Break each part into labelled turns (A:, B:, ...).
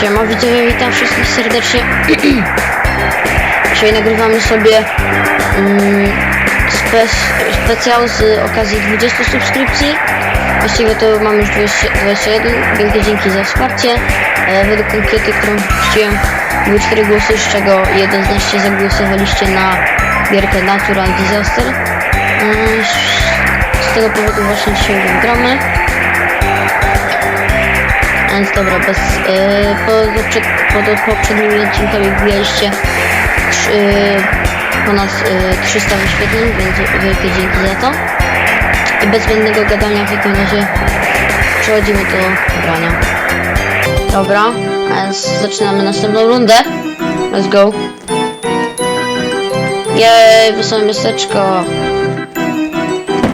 A: Siema widzowie, witam wszystkich serdecznie. Dzisiaj nagrywamy sobie mm, spe specjał z okazji 20 subskrypcji. Właściwie to mamy już 20, 21. Wielkie dzięki za wsparcie. E, według ankiety, którą wypuściłem, były 4 głosy, z czego jeden z nas się zagłosowaliście na gierkę Natural Disaster. Mm, z tego powodu właśnie dzisiaj gramy. Więc dobra, bez, yy, pod, przed, pod poprzednimi odcinkami wbijaliście trz- yy, ponad yy, 300 wyświetleń, więc wielkie dzięki za to. I bez zbędnego gadania w takim razie przechodzimy do grania. Dobra, więc zaczynamy następną rundę. Let's go. Jej, wesołe miasteczko.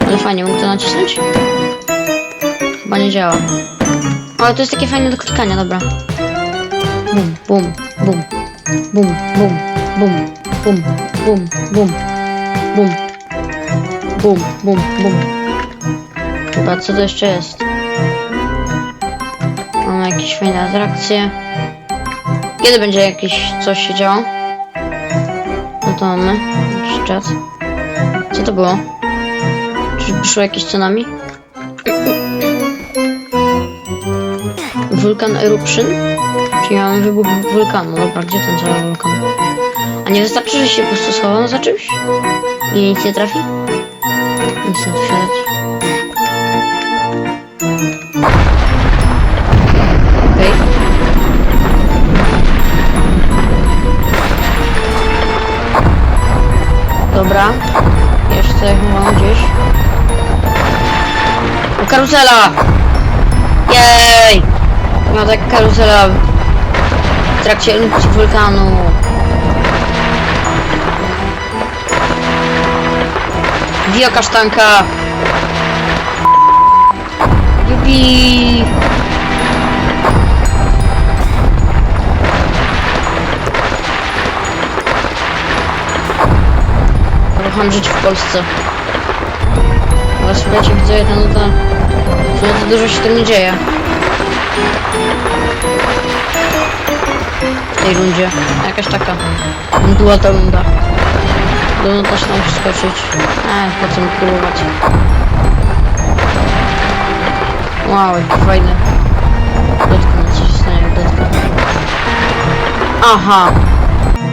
A: Ale fajnie, mógł to nacisnąć? Chyba nie działa. Ale to jest takie fajne do klikania, dobra. Bum, bum, bum, bum, bum, bum, bum, bum, bum, bum, bum, bum, bum. Chyba co to jeszcze jest? Mamy jakieś fajne atrakcje. Kiedy będzie jakieś coś się działo? No to mamy jakiś czas. Co to było? Czy przyszło jakieś tsunami? Wulkan Eruption? Czyli mamy wybuch wulkanu. Dobra, gdzie ten cały wulkan? A nie wystarczy, że się po prostu schowam za czymś? I nic nie trafi? Nic nie otwierać. Okej. Dobra. Jeszcze chyba gdzieś. O, karuzela! Jej! No tak karuzela w trakcie erupcji wulkanu. Wio kasztanka! Jupi! Kocham żyć w Polsce. Ale słuchajcie, widzę, no to, no to dużo się tu nie dzieje. W tej rundzie. Jakaś taka była ta runda. Do też tam wskoczyć. Eee, po co mi próbować? Wow, fajny. Dotknę, co się stanie, jak dotknę. Aha!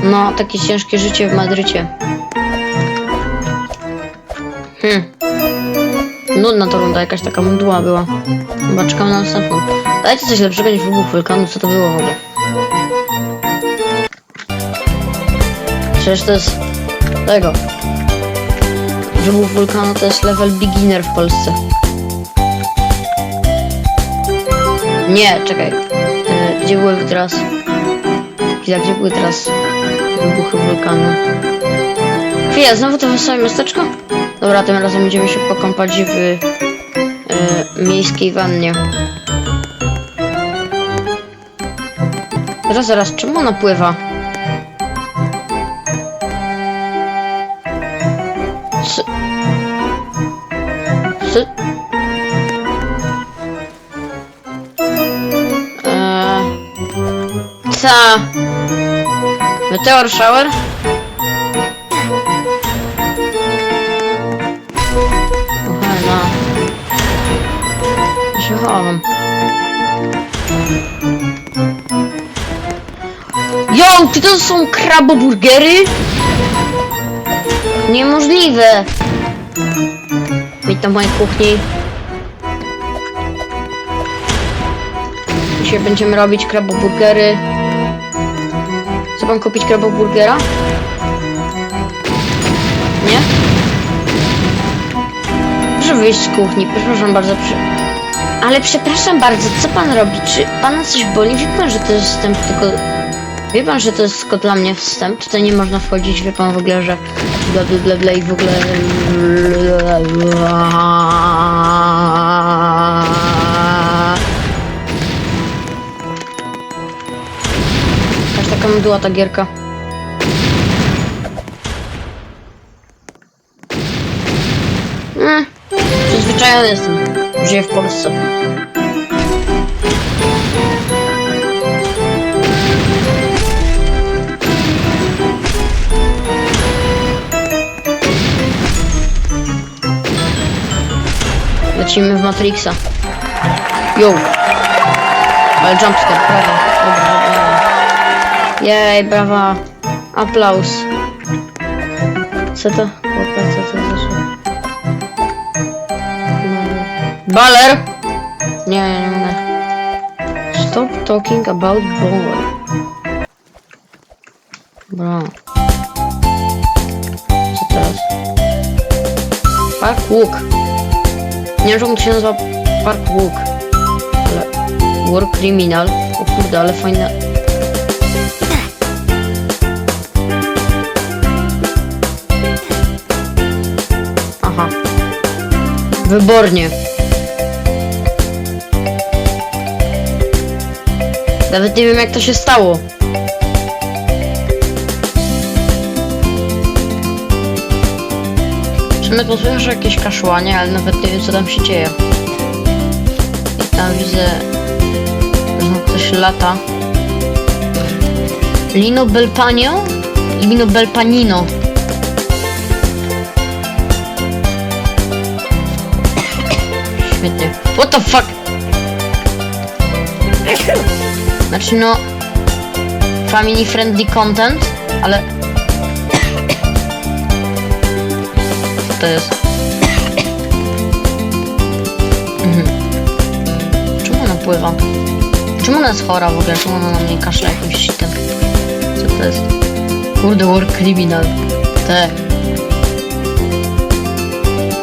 A: No, takie ciężkie życie w Madrycie. Hmm. Nudna to runda, jakaś taka mdła była. Chyba czekamy na następną. Dajcie coś lepszego niż wybuch wulkanu, co to było w ogóle. Przecież to jest tego. Wybuch wulkanu to jest level beginner w Polsce. Nie, czekaj. E, gdzie były teraz? Chwila, gdzie były teraz wybuchy wulkanu? Chwila, znowu to wesołe miasteczko? Dobra, tym razem będziemy się pokąpać w e, miejskiej wannie. Zaraz, zaraz, czemu ona pływa? Co? Co? Eee... Co? Meteor shower? Się chowam. Yo, czy to są kraboburgery? Niemożliwe! Witam w mojej kuchni. Dzisiaj będziemy robić kraboburgery. Chce pan kupić kraboburgera? Nie? Proszę wyjść z kuchni, przepraszam bardzo. Przy... Ale przepraszam bardzo, co pan robi? Czy pana coś boli? Wie pan, że to jest wstęp tylko... Wie pan, że to jest tylko dla mnie wstęp? Tutaj nie można wchodzić, wie pan w ogóle, że bla bla bla, bla i w ogóle... Jakaś taka mdła ta gierka. Mm, przyzwyczajony jestem dzieje w Polsce. Lecimy w Matrixa. Yo! Ale jumpscare, brawa. Dobra, brawa. Jej, brawa. Aplauz. Co to? Chłopie, co to zaszło? Baler! Nie, nie mogę. Stop talking about baller. Bra. Co teraz? Park Walk. Nie wiem, czemu to się nazywa Park Walk. Ale... War Criminal. O kurde, ale fajne... Aha. Wybornie. Nawet nie wiem jak to się stało. Sumie to słyszę jakieś kaszłanie, ale nawet nie wiem co tam się dzieje. I tam widzę, że ktoś lata. Lino Belpanio? Lino Belpanino. Świetnie. What the fuck? Znaczy no... Family friendly content, ale... Co to jest? Mhm. Czemu ona pływa? Czemu ona jest chora w ogóle? Czemu ona na mnie kaszle jakimś shitem? Co to jest? Kurde, war criminal. Te.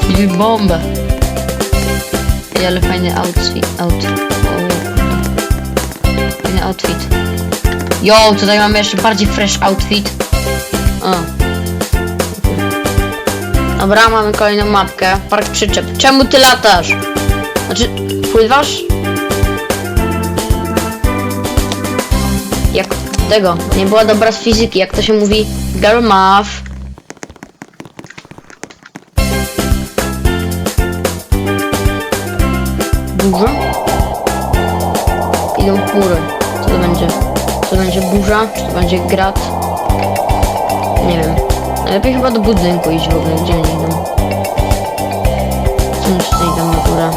A: Czyli bombę. Ale fajny outfit. Out. Outfit. Yo, tutaj mamy jeszcze bardziej fresh outfit. O. Dobra, mamy kolejną mapkę. Park przyczep. Czemu ty latasz? Znaczy, pływasz? Jak tego, nie była dobra z fizyki, jak to się mówi, girl math. Burza? Idą chmury. To będzie? Czy to będzie burza? Czy to będzie grat? Nie wiem. Najlepiej chyba do budynku iść w ogóle, gdzie oni idą. Co jeszcze idą na górę?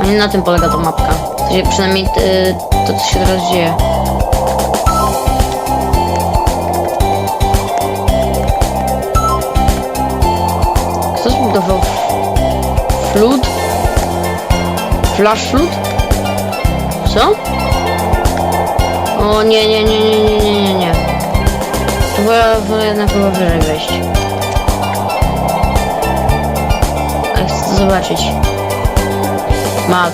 A: No nie na tym polega ta mapka. Przynajmniej y, to, co się teraz dzieje. Kto zbudował flood? Flash flood? Co? O nie, nie, nie, nie, nie, nie, nie, nie. To wolę, jednak chyba wyżej wejść. Ale chcę to zobaczyć. Mat.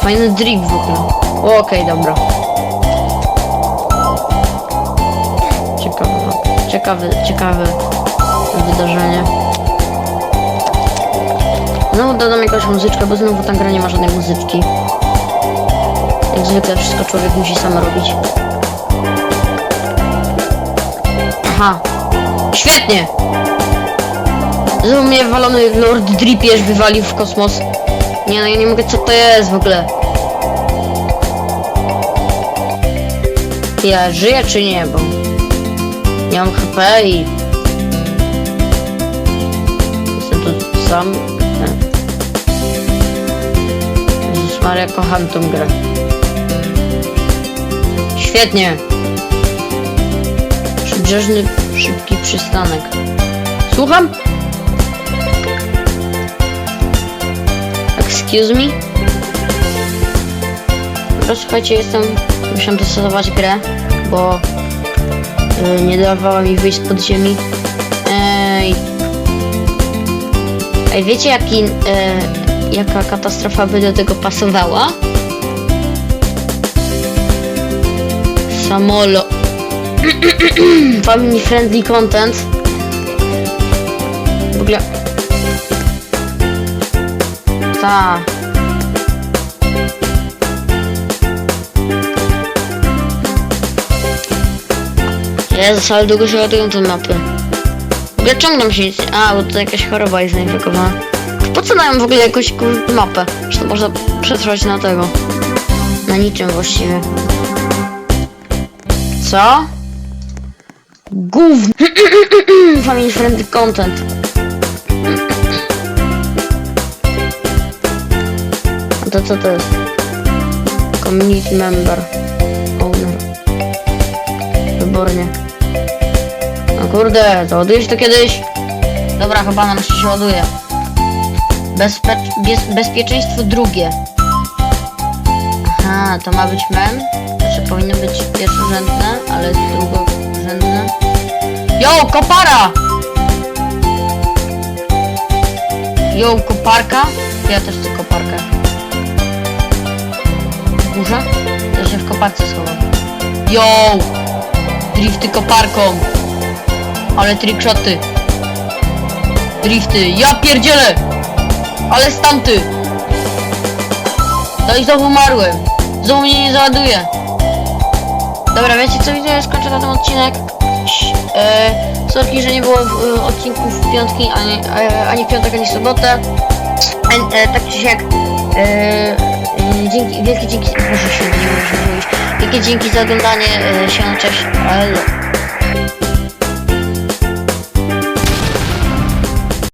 A: Fajny drip w ogóle. O, Okej, dobra. Ciekawe, no. ciekawe, ciekawe wydarzenie. Znowu dodam jakąś muzyczkę, bo znowu ta gra nie ma żadnej muzyczki. Jak zwykle wszystko człowiek musi sam robić. Aha. Świetnie! Znowu mnie walony Lord Dripierz wywalił w kosmos. Nie no, ja nie mogę, co to jest w ogóle? Ja żyję czy nie, bo nie mam HP i jestem tu sam. Jezus Maria, kocham tą grę. Świetnie. Przybrzeżny, szybki przystanek. Słucham? Excuse me? Słuchajcie, jestem... Musiałem dostosować grę, bo y, nie dawała mi wyjść pod ziemi. Ej. Ej, wiecie jaki, y, jaka katastrofa by do tego pasowała? Samolo. Family friendly content. W ogóle... Ta. Jezus, ale długo się ładują te mapy. W ogóle czemu się nic. A, bo to jakaś choroba jest zainfekowana. Po co dają w ogóle jakąś mapę? Że to można przetrwać na tego. Na niczym właściwie co? Gówno. Family friendly content. A to co to jest? Community member. Owner. Wybornie. No kurde, to ładuje to kiedyś? Dobra, chyba nam się ładuje. Bezpe bez bezpieczeństwo drugie. To ma być mem? Znaczy powinno być pierwszorzędne, ale drugorzędne. Yo, kopara! Yo, koparka? Ja też chcę koparkę. Burza? To się w koparce schowam. Yo! Drifty koparką! Ale trickshoty! Drifty, ja pierdzielę! Ale stamty! No i znowu umarłem. Znowu mnie nie załaduje. Dobra, wiecie co widzę? Skończę na ten odcinek. E, sorki, że nie było e, odcinków w piątki, ani, ani w piątek, ani w sobotę. E, tak czy siak. Dzięki, wielkie dzięki. Boże się nie. Wielkie dzięki za oglądanie. Się, cześć.